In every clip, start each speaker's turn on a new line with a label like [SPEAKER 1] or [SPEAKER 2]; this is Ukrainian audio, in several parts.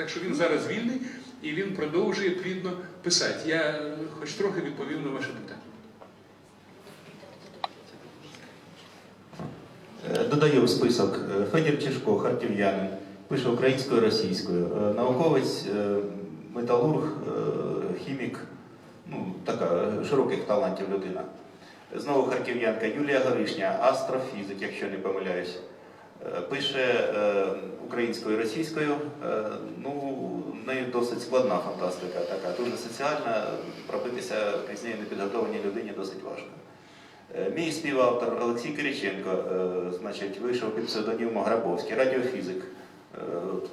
[SPEAKER 1] Так що він зараз вільний і він продовжує плідно писати. Я е, хоч трохи відповів на ваше питання.
[SPEAKER 2] Е, Додаю в список е, Федір Чешко, харків'янин, пише українською російською, науковець, металург, хімік, ну, така широких талантів людина. Знову харків'янка Юлія Горишня, астрофізик, якщо не помиляюсь. Е, Пише е, українською і російською. Е, Ну, в неї досить складна фантастика, така дуже соціальна. Пробитися пізнею непідготованій людині досить важко. Мій співавтор Олексій Кириченко, значить, вийшов під псевдонімом Грабовський, радіофізик.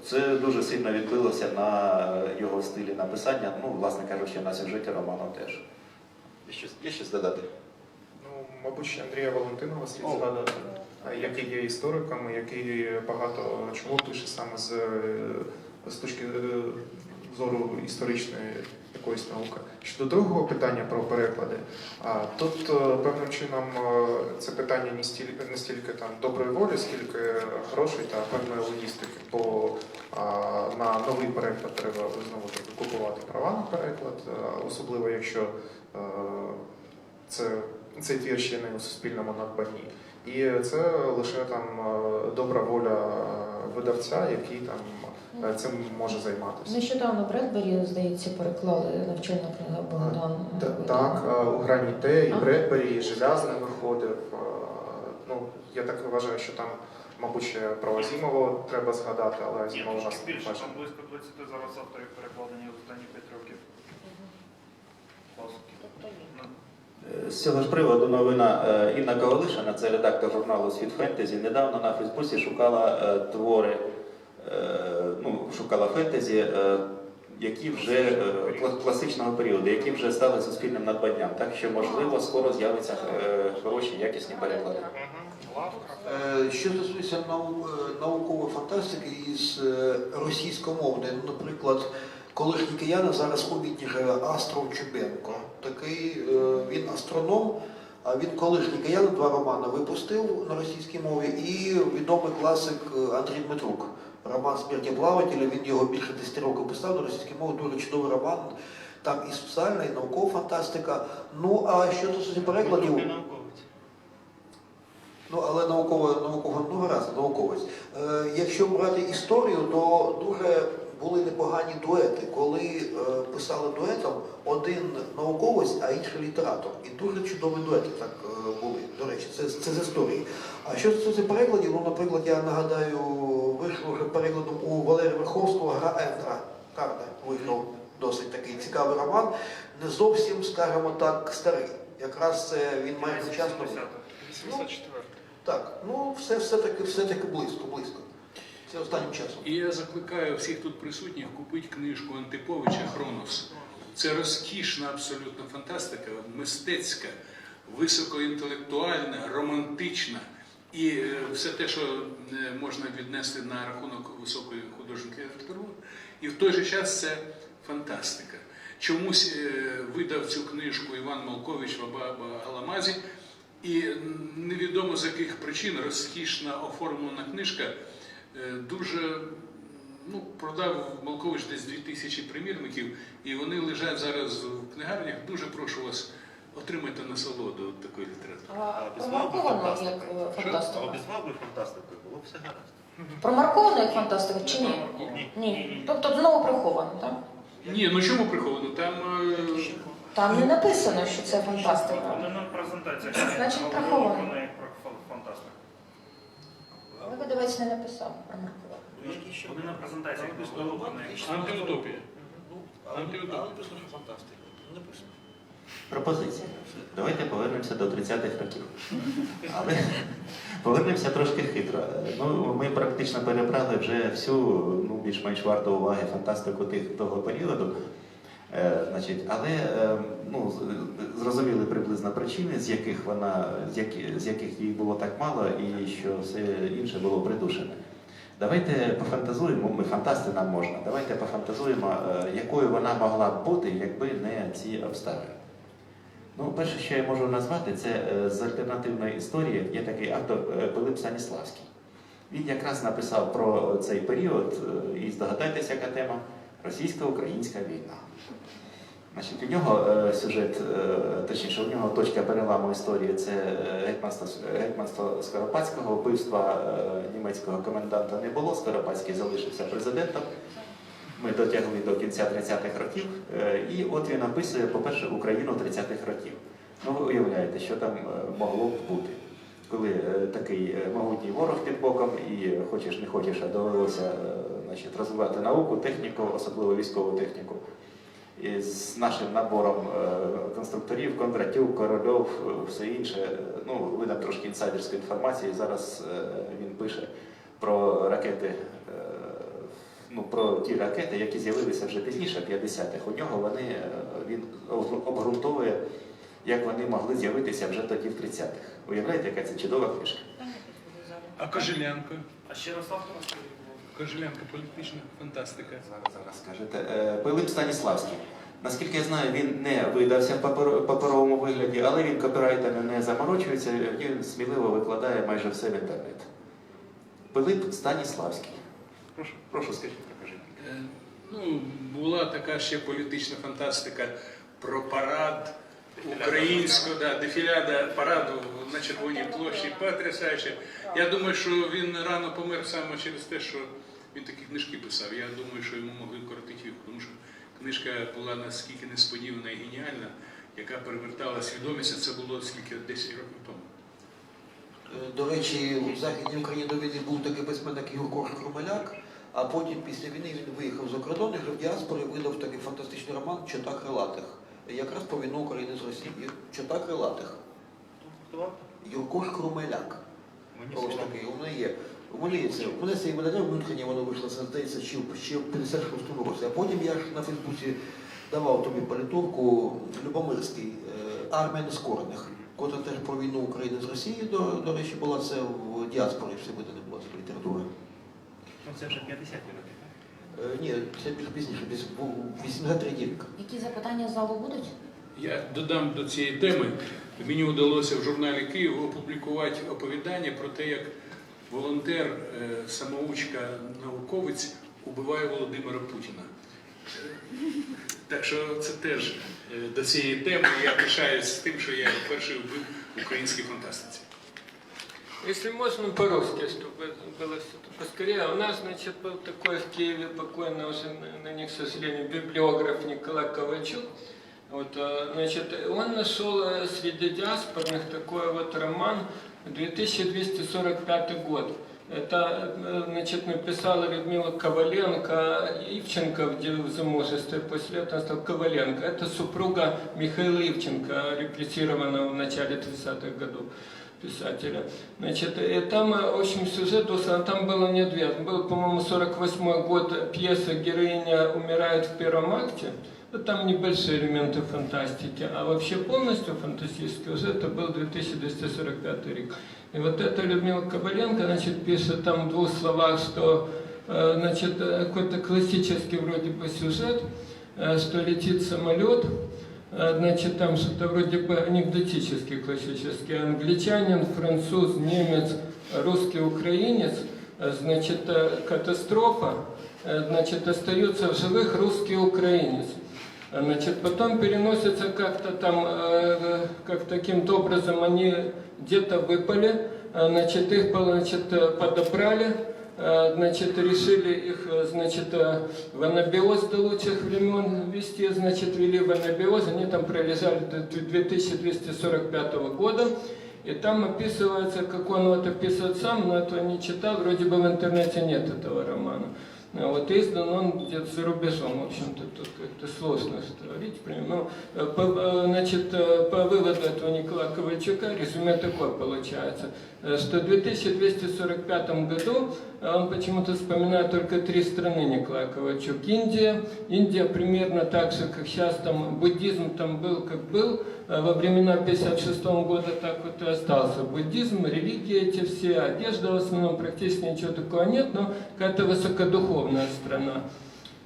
[SPEAKER 2] Це дуже сильно відбилося на його стилі написання, ну, власне кажучи, на сюжеті роману теж. Є щось, є щось додати?
[SPEAKER 3] Мабуть, ще Андрія Валентинова слід згадати, а, який є істориком, який багато чого пише саме з, е, з точки е, зору історичної якоїсь науки. Щодо другого питання про переклади, тут е, певним чином е, це питання не стільки, не стільки там доброї волі, скільки грошей та певної логістики. Бо на новий переклад треба знову таки купувати права на переклад, е, особливо якщо е, це цей твір ще не у суспільному надбанні. І це лише там е, добра воля е, видавця, який там е, цим може займатися.
[SPEAKER 4] Нещодавно Бредбері, здається, переклали навчальна книга Богдан.
[SPEAKER 3] Так, е, у Граніте, і Бредбері, і Желязний виходив. е, Ну, я так вважаю, що там, мабуть, ще про Азімова треба згадати, але Азімов у нас не
[SPEAKER 5] більше, там близько 20 зараз авторів перекладені останні 5 років. Класики.
[SPEAKER 2] З цього ж приводу новина е, Інна Ковалишина, це редактор журналу Світ Фентезі, недавно на Фейсбуці шукала е, твори, е, ну, шукала фентезі, які вже класичного періоду, які вже стали суспільним надбанням. Так що, можливо, скоро з'являться хороші, якісні переклади.
[SPEAKER 6] Що стосується наукової фантастики із російськомовної, наприклад, колишній киянин зараз у Відні живе Астров Чубенко. Такий е, він астроном, а він колишній киянин, два романи випустив на російській мові, і відомий класик е, Андрій Дмитрук. Роман Смерті плавателя, він його більше 10 років писав на російській мові, дуже чудовий роман. Там і соціальна, і наукова фантастика. Ну а що стосується перекладів. Ну, але науково, науково, ну гаразд, науковець. Е, якщо брати історію, то дуже були непогані дуети, коли е, писали дуетом один науковець, а інший літератор. І дуже чудові дуети так е, були, до речі, це, це з історії. А що стосується перекладів, ну, наприклад, я нагадаю, вийшло вже перекладом у Валерія Верховського гра Ендра. Карта вийшов досить такий цікавий роман. Не зовсім, скажімо так, старий. Якраз це він майже вчасно.
[SPEAKER 5] 84.
[SPEAKER 6] Так, ну все, все-таки, все-таки близько, близько. Це останнім часом.
[SPEAKER 1] І я закликаю всіх тут присутніх купити книжку Антиповича Хронос. Це розкішна абсолютно фантастика, мистецька, високоінтелектуальна, романтична. І е, все те, що е, можна віднести на рахунок високої художньої літератури, і в той же час це фантастика. Чомусь е, видав цю книжку Іван Малкович в Аба- Аламазі, і невідомо з яких причин розкішна оформлена книжка дуже ну, продав Малкович десь 2000 примірників, і вони лежать зараз в книгарнях. Дуже прошу вас отримати насолоду від такої літератури.
[SPEAKER 4] А
[SPEAKER 5] А
[SPEAKER 4] промарковано як
[SPEAKER 5] фантастика.
[SPEAKER 4] е,
[SPEAKER 5] А
[SPEAKER 4] фантастика?
[SPEAKER 5] обізвав би фантастикою, було б все гаразд.
[SPEAKER 4] Промарковано як фантастика чи ні?
[SPEAKER 5] Ні.
[SPEAKER 4] Ні. Тобто знову приховано, так?
[SPEAKER 1] Ні, ну чому приховано? Там е,
[SPEAKER 4] Там не написано, що це фантастика.
[SPEAKER 5] Вони на презентаціях
[SPEAKER 4] Значить, приховано.
[SPEAKER 5] про неї про фа- фантастику.
[SPEAKER 4] Але видавець не написав промарковано.
[SPEAKER 5] Вони на про неї.
[SPEAKER 1] антиутопія. Антиутопія.
[SPEAKER 6] фантастика. Написано.
[SPEAKER 2] Пропозиція. Давайте повернемося до 30-х років. Але повернемося трошки хитро. Ну, ми практично перебрали вже всю ну, більш-менш варту уваги фантастику тих того періоду. Е, значить, але е, ну, зрозуміли приблизно причини, з яких вона, з, які, з яких їй було так мало, і що все інше було придушене. Давайте пофантазуємо, ми фантасти нам можна. Давайте пофантазуємо, е, якою вона могла б бути, якби не ці обставини. Ну, перше, що я можу назвати, це е, з альтернативної історії є такий автор Пилип Станіславський. Він якраз написав про цей період, і здогадайтеся, яка тема російсько-українська війна. Значить, у нього е, сюжет, е, точніше, у нього точка переламу історії це е, гетьманство, Скоропадського, вбивства німецького коменданта не було. Скоропадський залишився президентом. Ми дотягли до кінця 30-х років, і от він описує, по-перше, Україну 30-х років. Ну, ви уявляєте, що там могло б бути, коли такий могутній ворог під боком, і хочеш не хочеш, а довелося значить, розвивати науку, техніку, особливо військову техніку. І з нашим набором е, конструкторів, Кондратюк, Корольов, е, все інше. Е, Ну, видам трошки інсайдерської інформації. Зараз е, він пише про ракети, е, ну, про ті ракети, які з'явилися вже пізніше, 50-х. У нього вони, він обґрунтовує, як вони могли з'явитися вже тоді в 30-х. Уявляєте, яка це чудова книжка?
[SPEAKER 1] А Кожелянко?
[SPEAKER 5] А ще раз автора скажіть.
[SPEAKER 1] Кожелянко, політична фантастика.
[SPEAKER 2] Зараз, зараз скажете. Е, Пилип Станіславський. Наскільки я знаю, він не видався в паперовому вигляді, але він копірайтами не заморочується, він сміливо викладає майже все в інтернет. Пилип Станіславський. Прошу, прошу скажіть, покажіть.
[SPEAKER 1] Е, Ну, була така ще політична фантастика про парад українського, да, дефіляда параду на Червоній площі, потрясаюче. Я думаю, що він рано помер саме через те, що він такі книжки писав. Я думаю, що йому могли коротити вік, тому що книжка була наскільки несподівана і геніальна, яка перевертала свідомість, це було скільки 10 років тому.
[SPEAKER 6] Е, До речі, в Західній Україні до війни був такий письменник Юрко Хрумеляк, а потім після війни він виїхав за кордон і в діаспорі видав такий фантастичний роман Чота крилатих. Якраз про війну України з Росією. Чота крилатих.
[SPEAKER 5] Хто автор?
[SPEAKER 6] Юрко Хрумеляк. Ось такий, у мене є. У мене це. У мене це видання в Мюнхені, воно вийшло, це здається, ще, в- 56-му році. А потім я ж на Фейсбуці давав тобі політурку Любомирський, е, Армен Скорних, котра теж про війну України з Росією, до, до речі, була це в діаспорі, все видане була ця література.
[SPEAKER 5] Ну це вже 50 років.
[SPEAKER 6] Е, ні, це більш пізніше, десь був 83 рік.
[SPEAKER 4] Які запитання з залу будуть?
[SPEAKER 1] Я додам до цієї теми. Мені вдалося в журналі Київ опублікувати оповідання про те, як волонтер, е, самоучка, науковець убиває Володимира Путіна. Е, Так що це теж е, до цієї теми я пишаюсь тим, що я перший вбив в українській фантастиці.
[SPEAKER 7] Если можно по-русски, чтобы было все поскорее. У нас, значит, был такой в Киеве покойный уже, на, на них, к сожалению, библиограф Николай Ковальчук. Вот, э, значит, он нашел э, среди диаспорных такой вот роман 2245 год. Это, э, значит, написала Людмила Коваленко, Ивченко в де- в замужестве, после этого стал Коваленко. Это супруга Михаила Ивченко, репрессированного в начале 30-х годов писателя. Значит, и там, э, в общем, сюжет, условно, там было не две. Был, по-моему, 48 год, пьеса «Героиня умирает в первом акте». Ну, Там небольшие элементы фантастики, а вообще полностью фантастический уже это был 2245 рік. И вот это Людмила Кабаленко, значит, пишет там в двух словах, что, э, значит, э, какой-то классический вроде бы сюжет, э, что летит самолет, э, значит, там что-то вроде бы анекдотический, классический, англичанин, француз, немец, русский, украинец, э, значит, э, катастрофа, э, значит, остается в живых русский украинец. Значит, потом переносятся как-то там, э, как таким-то образом они где-то выпали, э, значит, их значит, э, подобрали, э, значит, решили их, э, значит, э, в анабиоз до лучших времен вести, значит, вели в анабиоз, они там пролежали до 2245 года, и там описывается, как он вот описывает сам, но этого не читал, вроде бы в интернете нет этого романа. А Вот издан он где-то за рубежом, в общем-то, тут как-то сложно что говорить. прям. Ну, э, по, э, значит, э, по выводу этого Николая Ковальчука резюме такое получается, э, что в 2245 году э, он почему-то вспоминает только три страны Николай Ковальчук. Индия, Индия примерно так же, как сейчас там буддизм там был, как был, э, во времена 56 года так вот и остался. Буддизм, религии эти все, одежда в основном, практически ничего такого нет, но какая-то высокодуховная страна.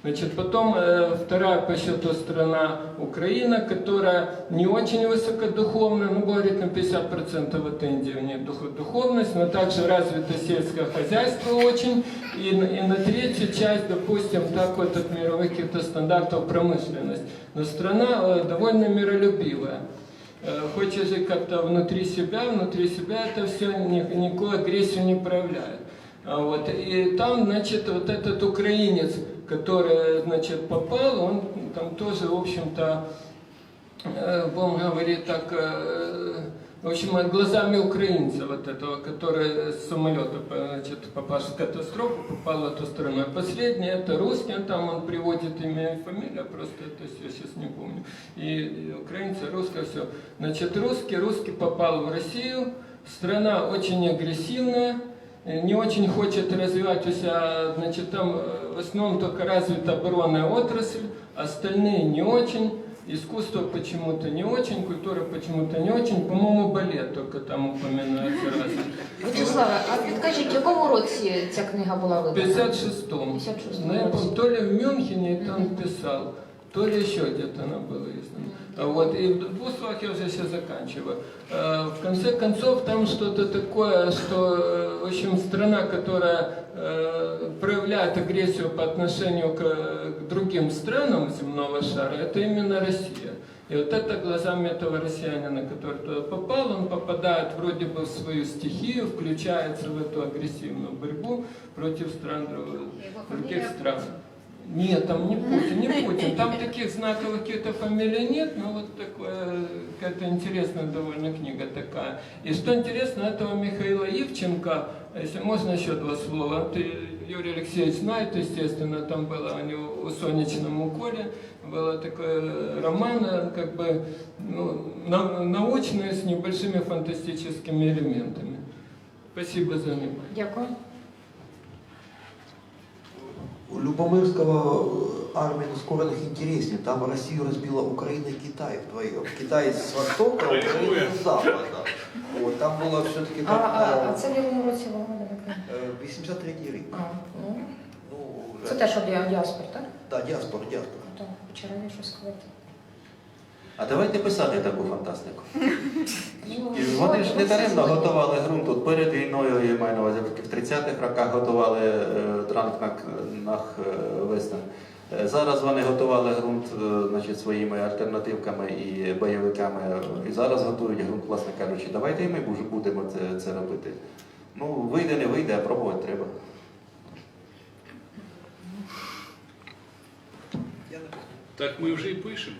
[SPEAKER 7] Значит, потом э, вторая по счету страна Украина, которая не очень высокодуховна, ну, говорит на 50% вот Индия, у нее дух- духовность, но также развито сельское хозяйство очень, и, на- и на третью часть, допустим, так вот от мировых каких-то стандартов промышленность. Но страна э, довольно миролюбивая. Э, Хочет жить как-то внутри себя, внутри себя это все никакую агрессию не проявляет. А Вот. И там, значит, вот этот украинец, который, значит, попал, он там тоже, в общем-то, э, будем говорить так, э, в общем, глазами украинца вот этого, который с самолета значит, попавший в катастрофу, попал в эту страну. А последний это русский, там он приводит имя и фамилию, просто это все сейчас не помню. И, украинцы, русское, все. Значит, русский, русский попал в Россию, страна очень агрессивная, э, не очень хочет развивать у себя, значит, там в основном только развита оборонная отрасль, остальные не очень. Искусство почему-то не очень, культура почему-то не очень. По-моему, балет только там упоминается раз.
[SPEAKER 4] Вячеславе, а підкажіть, в якому році ця книга була
[SPEAKER 7] В
[SPEAKER 4] видана?
[SPEAKER 7] 56-м.
[SPEAKER 4] 56-м
[SPEAKER 7] Ну, я
[SPEAKER 4] році.
[SPEAKER 7] то ли в Мюнхене там писал, то ли еще где-то она была издана. Вот, и в двух словах я уже сейчас заканчиваю. Э, В конце концов, там что-то такое, что, э, в общем, страна, которая э, проявляет агрессию по отношению к, другим странам земного шара, это именно Россия. И вот это глазами этого россиянина, который туда попал, он попадает вроде бы в свою стихию, включается в эту агрессивную борьбу против стран друг- других стран. Нет, там не Путин, не Путин. Там таких знаковых каких-то фамилий нет, но вот такое, какая-то интересная довольно книга такая. И что интересно, этого Михаила Ивченко, если можно еще два слова, ты, Юрий Алексеевич знает, естественно, там было у него у «Солнечном уколе», было такой роман, э, как бы ну, на- научный, с небольшими фантастическими элементами. Спасибо за внимание.
[SPEAKER 4] Дякую.
[SPEAKER 6] У Любомирского э, армия ускоренных интереснее. Там Россию разбила Украина и Китай вдвоем. Китай с востока, а Украина с запада. Вот, там было все-таки
[SPEAKER 4] А, а, а
[SPEAKER 6] так,
[SPEAKER 4] це в якому році була видана книга?
[SPEAKER 6] э, 83 рік.
[SPEAKER 4] А, ну,
[SPEAKER 6] Ну,
[SPEAKER 4] це
[SPEAKER 6] вже,
[SPEAKER 4] теж от діа- діаспор, так?
[SPEAKER 6] да, діаспора, діаспора.
[SPEAKER 4] Так, вчора я щось сказати.
[SPEAKER 2] А давайте писати таку фантастику. І вони ж не даремно готували ґрунт тут перед війною, я маю на увазі, в 30-х роках готували е, дранк на, нах весен. Е, Зараз вони готували ґрунт е, значить, своїми альтернативками і бойовиками. І зараз готують ґрунт, власне кажучи. Давайте і ми будемо це, це робити. Ну, вийде, не вийде, а пробувати треба.
[SPEAKER 1] Так ми вже і пишемо.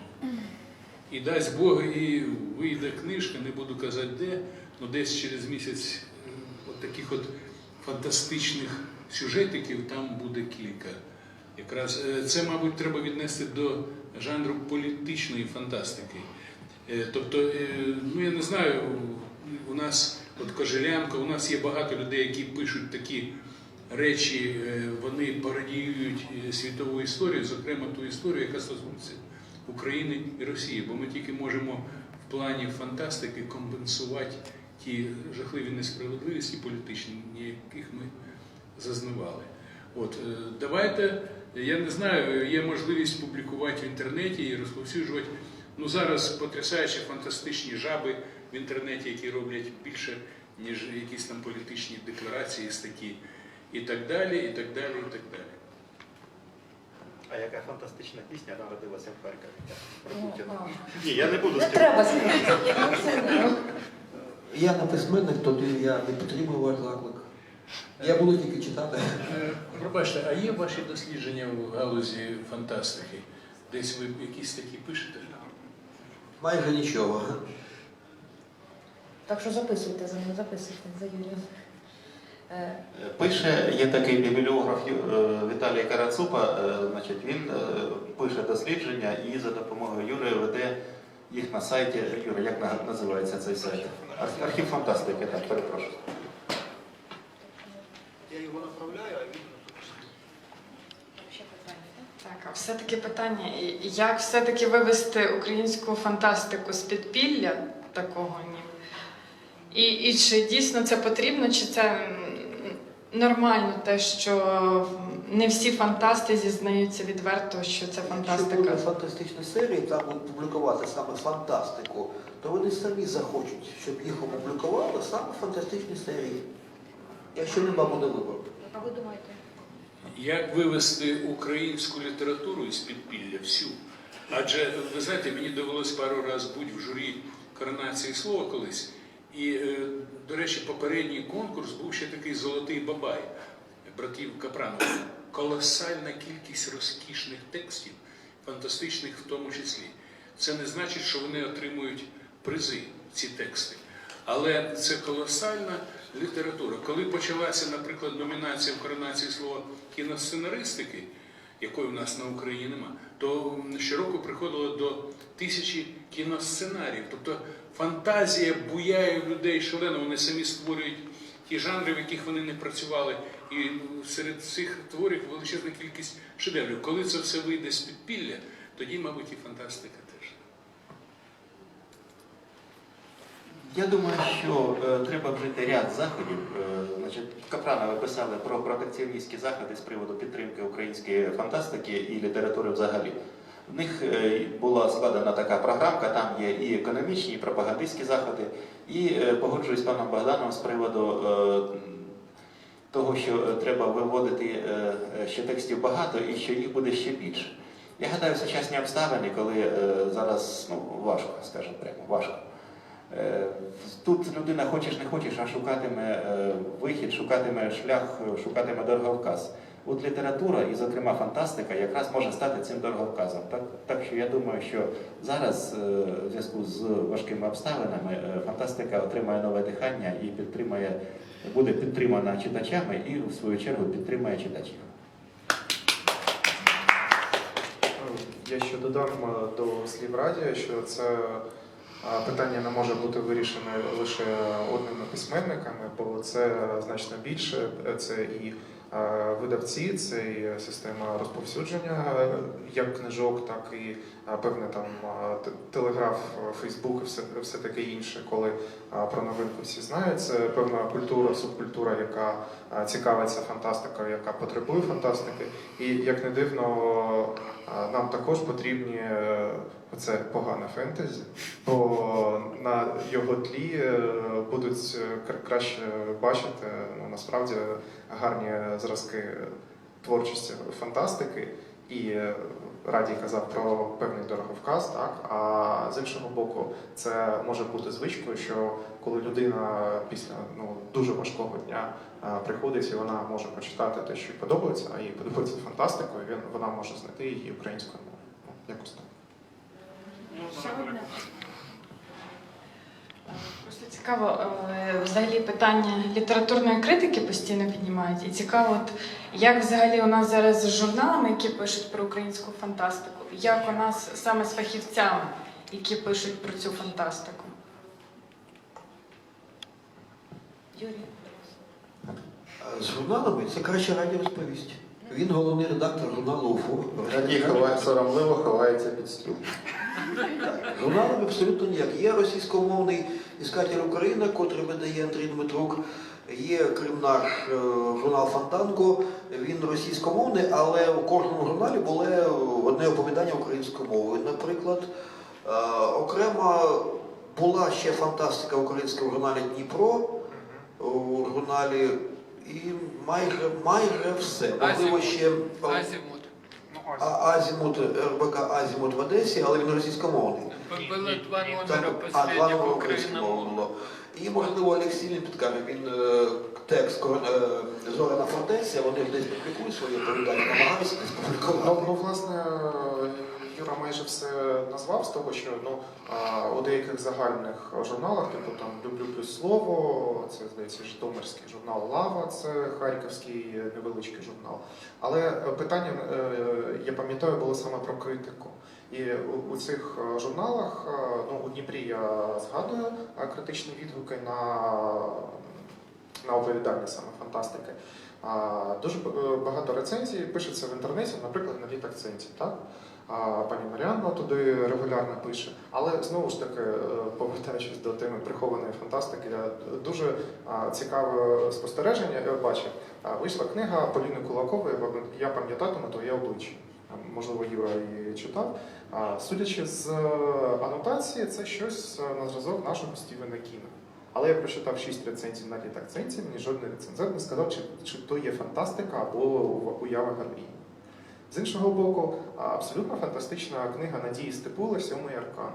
[SPEAKER 1] І дасть Бог, і вийде книжка, не буду казати де, але десь через місяць е, от таких от фантастичних сюжетиків там буде кілька. Якраз е, це, мабуть, треба віднести до жанру політичної фантастики. Е, Тобто, ну я не знаю, у нас от Кожелянко, у нас є багато людей, які пишуть такі речі, вони пародіюють світову історію, зокрема ту історію, яка стосується України і Росії, бо ми тільки можемо в плані фантастики компенсувати ті жахливі несправедливості політичні, яких ми зазнавали. От е, давайте, я не знаю, є можливість публікувати в інтернеті і розповсюджувати. Ну зараз потрясаючі фантастичні жаби в інтернеті, які роблять більше, ніж якісь там політичні декларації, статті, і так далі, і так далі, і так далі.
[SPEAKER 5] А яка фантастична пісня народилася в Харкові про
[SPEAKER 4] Ну,
[SPEAKER 5] Путіна? Ні, я не буду
[SPEAKER 4] Не треба сказати. Ну, це не.
[SPEAKER 6] Я не письменник, тоді я не підтримую ваш заклик. Я буду тільки читати.
[SPEAKER 1] Е, Пробачте, а є ваші дослідження в галузі фантастики? Десь ви якісь такі пишете?
[SPEAKER 6] Майже нічого.
[SPEAKER 4] Так що записуйте за ним, записуйте за Юрієм. Е,
[SPEAKER 2] Пише, є такий бібліограф е, Віталій Карацупа, е, значить, він пише дослідження і за допомогою Юри веде їх на сайті. Юра, як називається цей сайт? Архів фантастики, так, перепрошую.
[SPEAKER 5] Я його направляю, а він
[SPEAKER 8] Так, а все-таки питання, як все-таки вивести українську фантастику з підпілля такого ні? І, і чи дійсно це потрібно, чи це нормально те, що не всі фантасти зізнаються відверто, що це
[SPEAKER 6] Якщо
[SPEAKER 8] фантастика.
[SPEAKER 6] буде фантастичні серії, там будуть публікувати саме фантастику, то вони самі захочуть, щоб їх опублікували саме фантастичні серії. Якщо нема буде вибору.
[SPEAKER 4] А ви думаєте?
[SPEAKER 1] Як вивести українську літературу із підпілля всю? Адже ви знаєте, мені довелось пару разів бути в журі коронації слова колись. І, е, до речі, попередній конкурс був ще такий золотий бабай братів Капранових. Колосальна кількість розкішних текстів, фантастичних в тому числі. Це не значить, що вони отримують призи, ці тексти. Але це колосальна література. Коли почалася, наприклад, номінація в коронації слова кіносценаристики, якої в нас на Україні нема, то щороку приходило до тисячі кіносценаріїв. Тобто фантазія буяє людей шалено, вони самі створюють ті жанри, в яких вони не працювали. І серед цих творів величезна кількість шедеврів. Коли це все вийде з підпілля, тоді, мабуть, і фантастика теж.
[SPEAKER 2] Я думаю, що е, треба вжити ряд заходів. Е, значить, Капранови писали про протекціоністські заходи з приводу підтримки української фантастики і літератури взагалі. В них е, була складена така програмка, там є і економічні, і пропагандистські заходи. І е, погоджуюсь з паном Богданом з приводу е, того, що треба виводити е, текстів багато і що їх буде ще більше. Я гадаю, сучасні обставини, коли зараз ну, важко, скажімо прямо, важко. Е, Тут людина хочеш не хочеш, а шукатиме е, вихід, шукатиме шлях, е, шукатиме дороговказ. От література, і, зокрема, фантастика, якраз може стати цим дороговказом. Так, так що я думаю, що зараз, в зв'язку з важкими обставинами, фантастика отримає нове дихання і підтримає, буде підтримана читачами і, в свою чергу, підтримає читачів.
[SPEAKER 3] Я ще додам до слів Радія, що це питання не може бути вирішене лише одними письменниками, бо це значно більше. Це і видавці, це і система розповсюдження е, як книжок, так і е, певне там е, телеграф, Фейсбук і все, все таке інше, коли про новинку всі знають. Це певна культура, субкультура, яка цікавиться фантастикою, яка потребує фантастики. І як не дивно, Нам також потрібні це погане фентезі, бо на його тлі будуть краще бачити ну, насправді гарні зразки творчості фантастики. І е, Радій казав про певний дороговказ, так а з іншого боку, це може бути звичкою, що коли людина після ну дуже важкого дня а, приходить і вона може почитати те, що їй подобається, а їй подобається фантастика, і він, вона може знайти її українською мовою. Ну, якось так.
[SPEAKER 8] Просто цікаво, е, взагалі питання літературної критики постійно піднімають. І цікаво, як взагалі у нас зараз з журналами, які пишуть про українську фантастику, як у нас саме з фахівцями, які пишуть про цю фантастику.
[SPEAKER 4] Юрій.
[SPEAKER 6] З журналами це краще радіо розповість. Він головний редактор журналу УФО.
[SPEAKER 3] Радій ховає соромливо, ховається під стіл.
[SPEAKER 6] Журналами абсолютно ніяк. Є російськомовний іскатель Україна, котрий видає Андрій Дмитрук. Є крім наш е, журнал Фонтанко. Він російськомовний, але у кожному журналі було одне оповідання українською мовою. Наприклад, е, окремо була ще фантастика українська в журналі Дніпро, у журналі і майже майже все. Можливо, ще
[SPEAKER 7] Азимут.
[SPEAKER 6] а, Азімут, РБК Азімут в Одесі, але він російськомовний.
[SPEAKER 7] Було два номера
[SPEAKER 6] а, два
[SPEAKER 7] последнього
[SPEAKER 6] українськомовного було. І, можливо, Олексій він підкаже, він е, текст «Корон- е, Зоряна фортеця, вони десь публікують свої оповідання, намагаються десь
[SPEAKER 3] Ну,
[SPEAKER 6] публікувати.
[SPEAKER 3] ну, власне, Юра майже все назвав з того, що ну, у деяких загальних журналах, типу там Люблю плюс слово, це здається Житомирський журнал Лава, це харківський невеличкий журнал. Але питання, е, я пам'ятаю, було саме про критику. І у, цих е, журналах, е, ну у Дніпрі я згадую критичні відгуки на, на оповідання саме фантастики. Дуже багато рецензій пишеться в інтернеті, наприклад, на літакценті, так? Пані Маріанна туди регулярно пише. Але знову ж таки, е, повертаючись до теми прихованої фантастики, я дуже цікаве спостереження я бачив. вийшла книга Поліни Кулакової Я пам'ятатиму твоє обличчя. Можливо, Юра її читав. Судячи з е, анотації, це щось е, на зразок нашого Стівена Кіна. Але я прочитав шість рецензій на літ акценті, мені жодний рецензент не сказав, чи, чи то є фантастика або уява героїні. З іншого боку, абсолютно фантастична книга Надії Степула Сьомий аркан.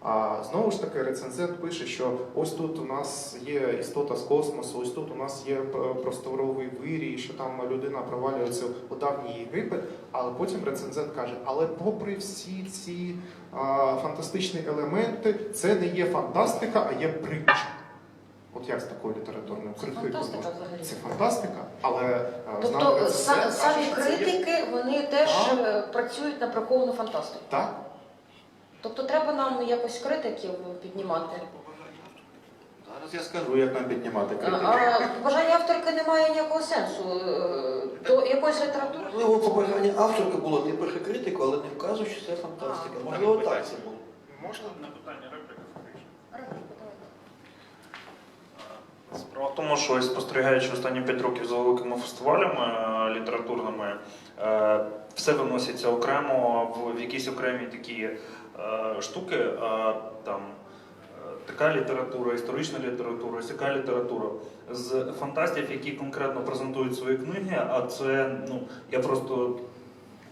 [SPEAKER 3] А знову ж таки, рецензент пише, що ось тут у нас є істота з космосу, ось тут у нас є просторовий вирій, що там людина провалюється у давній Єгипет. Але потім рецензент каже: але попри всі ці а, фантастичні елементи, це не є фантастика, а є притча. От як з такою літературною
[SPEAKER 4] Це
[SPEAKER 3] критикою?
[SPEAKER 4] фантастика
[SPEAKER 3] можна?
[SPEAKER 4] взагалі.
[SPEAKER 3] Це фантастика, але е,
[SPEAKER 4] Тобто са- самі
[SPEAKER 3] це є-
[SPEAKER 4] критики вони теж
[SPEAKER 3] Так.
[SPEAKER 4] е, працюють на приховану фантастику.
[SPEAKER 3] Так,
[SPEAKER 4] Тобто треба нам якось критиків піднімати.
[SPEAKER 2] Зараз я скажу, як нам піднімати
[SPEAKER 4] А,
[SPEAKER 2] критику.
[SPEAKER 4] а побажання авторки не має ніякого сенсу. Е, До якоїсь літератури.
[SPEAKER 6] Можливо, побажання авторки було ти пише критику, але не вказує, що це фантастика.
[SPEAKER 5] А,
[SPEAKER 6] Можливо, так це було.
[SPEAKER 5] Можна одне питання
[SPEAKER 9] тому, що спостерігаючи останні 5 років за великими фестивалями е, літературними, е, все виноситься окремо в, якісь окремі такі е, штуки. Там така література, історична література, сяка література з фантастів, які конкретно презентують свої книги. А це ну я просто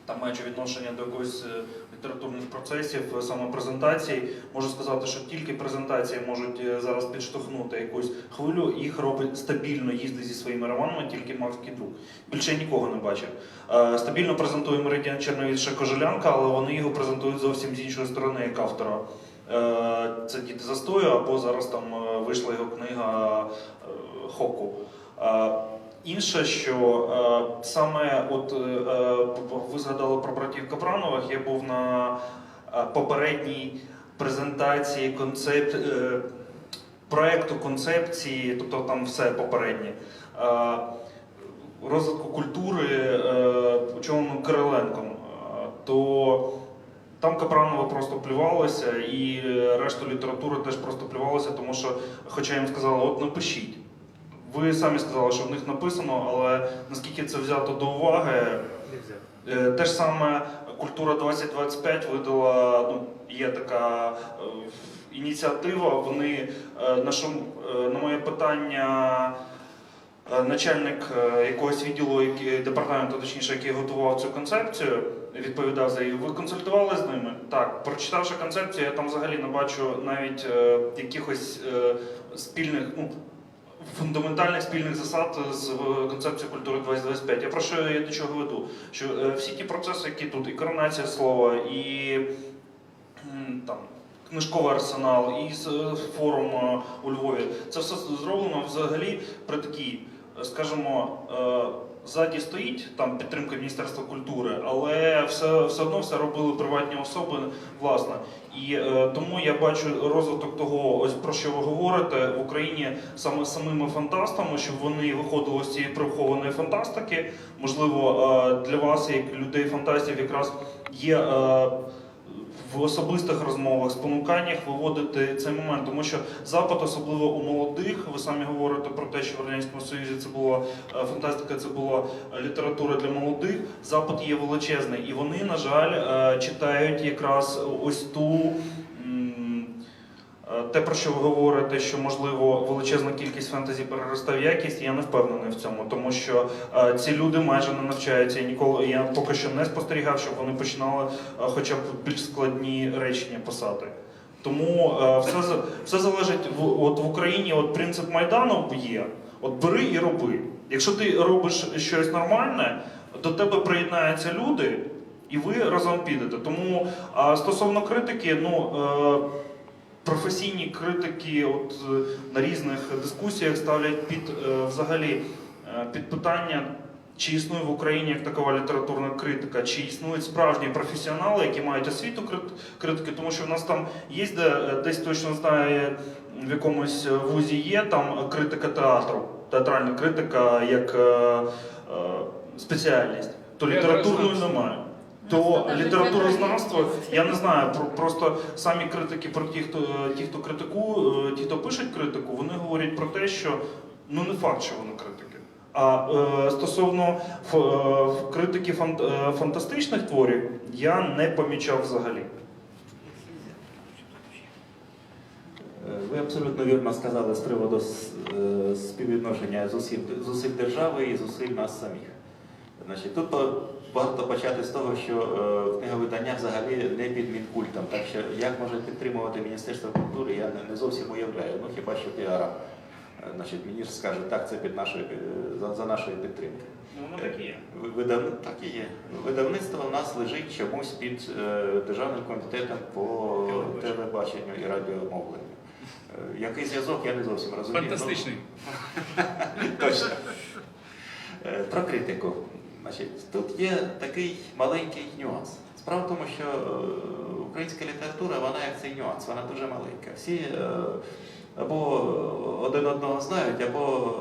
[SPEAKER 9] там маючи відношення до якогось е, літературних процесів, е, саме презентацій, можу сказати, що тільки презентації можуть е, зараз підштовхнути якусь хвилю. Їх робить стабільно їздить зі своїми романами, тільки Мавський друг. Більше нікого не бачив. Стабільно презентує Меридіан Черновіша Кожелянка, але вони його презентують зовсім з іншої сторони, як автора. Це діти застою, або зараз там вийшла його книга Хоку. Інше, що е, саме от е, е, ви згадали про братів Капранових, я був на е, попередній презентації концепт, е, концепції, тобто там все попереднє. Е, розвитку культури е, Чоном Кириленком, Е, то там Капранова просто плювалося, і решту літератури теж просто плювалося, тому що, хоча їм сказали, от напишіть. Ви самі сказали, що в них написано, але наскільки це взято до уваги. Е, Те ж саме культура 2025 видала, ну, є така е, ініціатива. Вони е, на, е, на моє питання. Начальник якогось відділу департаменту, точніше, який готував цю концепцію, відповідав за її. Ви консультували з ними? Так, прочитавши концепцію, я там взагалі не бачу навіть е, якихось е, спільних, ну, фундаментальних спільних засад з е, концепцією культури 2025. Я про що я до чого веду? Що е, всі ті процеси, які тут, і коронація слова, і там. Книжковий арсенал і с- форум е, у Львові. Це все зроблено взагалі при такій, е, скажімо, е, ззаді стоїть там підтримка Міністерства культури, але все, все одно все робили приватні особи власне. І е, тому я бачу розвиток того, ось про що ви говорите в Україні саме самими фантастами, щоб вони виходили з цієї прихованої фантастики. Можливо, е, для вас, як людей фантастів, якраз є. е, в особистих розмовах, спонуканнях виводити цей момент, тому що запад, особливо у молодих, ви самі говорите про те, що в радянському союзі це була е, фантастика, це була література для молодих. Запад є величезний, і вони, на жаль, е, читають якраз ось ту. Е, Те, про що ви говорите, що можливо величезна кількість фентезі переросте в якість, я не впевнений в цьому, тому що е, ці люди майже не навчаються. Я ніколи я поки що не спостерігав, щоб вони починали е, хоча б більш складні речення писати. Тому е, все, все залежить в, от в Україні. От принцип Майдану є: от бери і роби. Якщо ти робиш щось нормальне, до тебе приєднаються люди, і ви разом підете. Тому а, стосовно критики, ну. Е, Професійні критики от, е, на різних дискусіях ставлять під е, взагалі е, під питання, чи існує в Україні як такова літературна критика, чи існують справжні професіонали, які мають освіту критики, тому що в нас там є де, десь точно знає, в якомусь вузі є там критика театру, театральна критика як е, е, спеціальність, то літературної немає. То літературознавство, я не знаю, про- просто самі критики про ті, хто ті, хто критикує, ті, хто пишуть критику, вони говорять про те, що ну не факт, що вони критики. А е, стосовно ф- е, критики фан- е, фантастичних творів, я не помічав взагалі.
[SPEAKER 2] Е, Ви абсолютно вірно сказали з приводу с- е, співвідношення зусиль, зусиль держави і зусиль нас самих. Значить, тут варто почати з того, що е, книговидання взагалі не під Мінкультом. Так що як може підтримувати Міністерство культури, я не, зовсім уявляю. Ну хіба що піаром. Е, Значить, міністр скаже, так, це під нашою, е, за, за нашої підтримки.
[SPEAKER 9] Ну, воно так і є.
[SPEAKER 2] Видав... Так і є. Видавництво у нас лежить чомусь під Державним комітетом по
[SPEAKER 1] Телебаченню.
[SPEAKER 2] телебаченню і радіомовленню. Який зв'язок, я не зовсім розумію.
[SPEAKER 1] Фантастичний.
[SPEAKER 2] Ну, точно. Е, Про критику. Значить, тут є такий маленький нюанс. Справа в тому, що е, українська література, вона як цей нюанс, вона дуже маленька. Всі е, або один одного знають, або